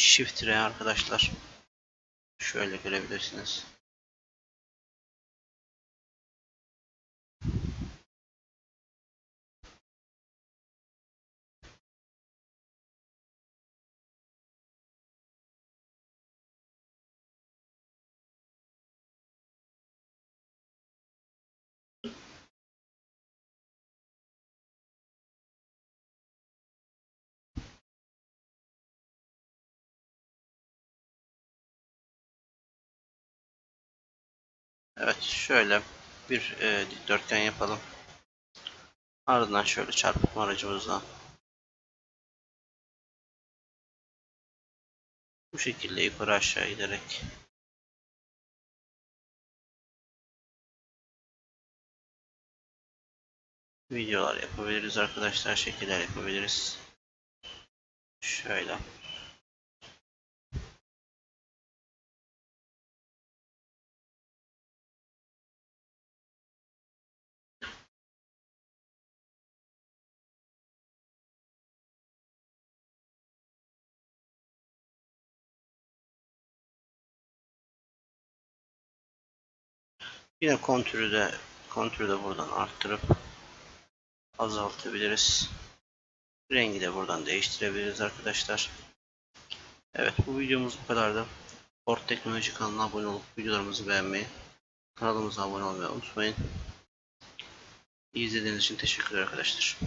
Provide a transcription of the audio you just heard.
Shift R arkadaşlar. Şöyle görebilirsiniz. Evet şöyle bir e, dikdörtgen yapalım. Ardından şöyle çarpıtma aracımızla bu şekilde yukarı aşağı giderek videolar yapabiliriz arkadaşlar. Şekiller yapabiliriz. Şöyle. Yine kontürü de kontürü de buradan arttırıp azaltabiliriz. Rengi de buradan değiştirebiliriz arkadaşlar. Evet bu videomuz bu kadardı. Port Teknoloji kanalına abone olup videolarımızı beğenmeyi, kanalımıza abone olmayı unutmayın. İyi izlediğiniz için teşekkürler arkadaşlar.